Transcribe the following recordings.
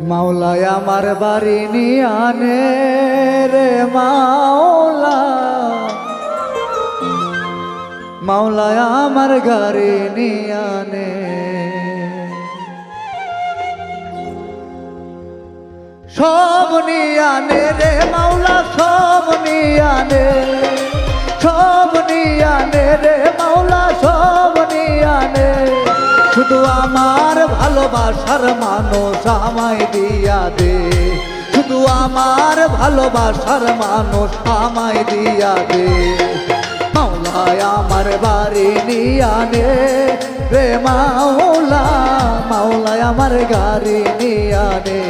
মাওলায় আমার বাড়ি নিয়ে আনে রে মাওলা মাওলায় আমার গাড়ি নিয়ে সব নিয়ে রে মাওলা, সব নিয়ে শুধু আমার ভালোবাসার মানুষ আমায় দিয়া দে। শুধু আমার ভালোবাসার মানুষ আমায় দিয়া দে। মাওলায় আমার বাড়ি নিয়ে আনে। রে মাওলা, মাওলায় আমার গাড়ি নিয়া নে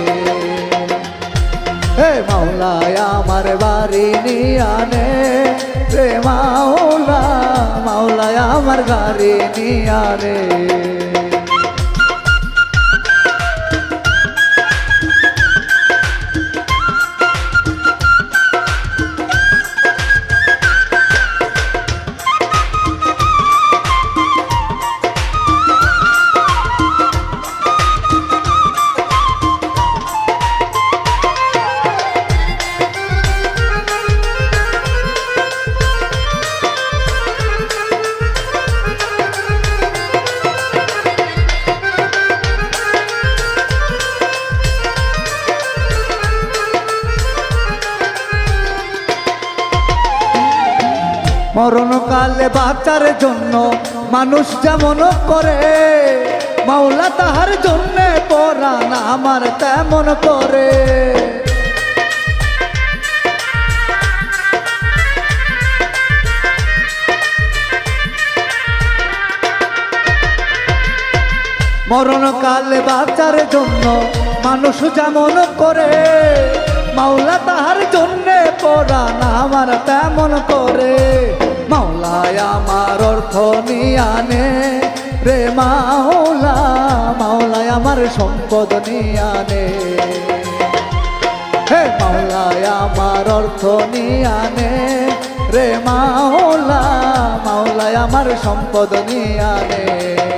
হে মাওলায় আমার বাড়ি নিয়া নে রে মাওলা, মাওলায় আমার গাড়ি নিয়া আনে। মরণকালে বাঁচার জন্য মানুষ যেমন করে, মাওলা তাহার জন্যে পরাণ আমার তেমন করে। মরণকালে বাঁচার জন্য মানুষ যেমন করে, মাওলা তাহার জন্যে পরাণ আমার তেমন করে। মাওলায় আমার অর্থ নিয়ানে রে মাওলা মাওলায় আমার সম্পদ নিয়ানে হে মাওলায় আমার অর্থ নিয়ানে রে মাওলা মাওলায় আমার সম্পদ নিয়ে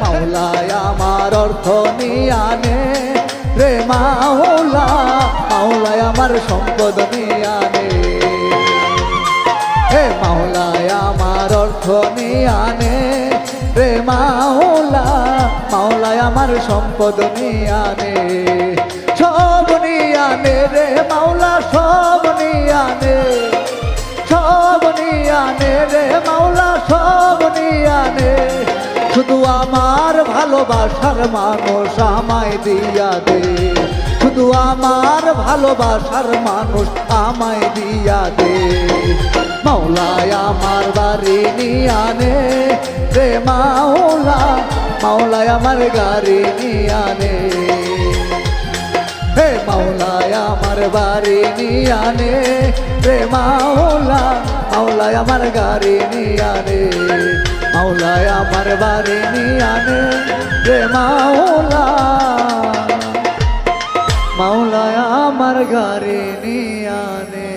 মাওলায় আমার অর্থ নিয়ে আনে। রে মাওলা, মাওলায় আমার সম্পদ নিয়ে আনে। হে মাওলায় আমার অর্থ নিয়ে আনে। রে মাওলা, মাওলায় আমার সম্পদ নিয়ে আনে। সব নিয়ে আনে রে মাওলা, সব নিয়ে আনে। সব নিয়ে আনে রে মাওলা, সব নিয়ে আনে। শুধু আমার ভালোবাসার মানুষ আমায় দিয়া দে। শুধু আমার ভালোবাসার মানুষ আমায় দিয়া দে। মাওলায় আমার বাড়ি নিয়ে আনে রে মাওলা, মাওলায় আমার গাড়ি নিয়ে আনে। হে মাওলায় আমার বাড়ি নিয়ে আনে রে মাওলা, মাওলায় আমার গাড়ি নিয়ে আনে। মাওলায় আমার বাড়ি নিয়ানে রে মাওলা। মাওলায় আমার গাড়ি নিয়ানে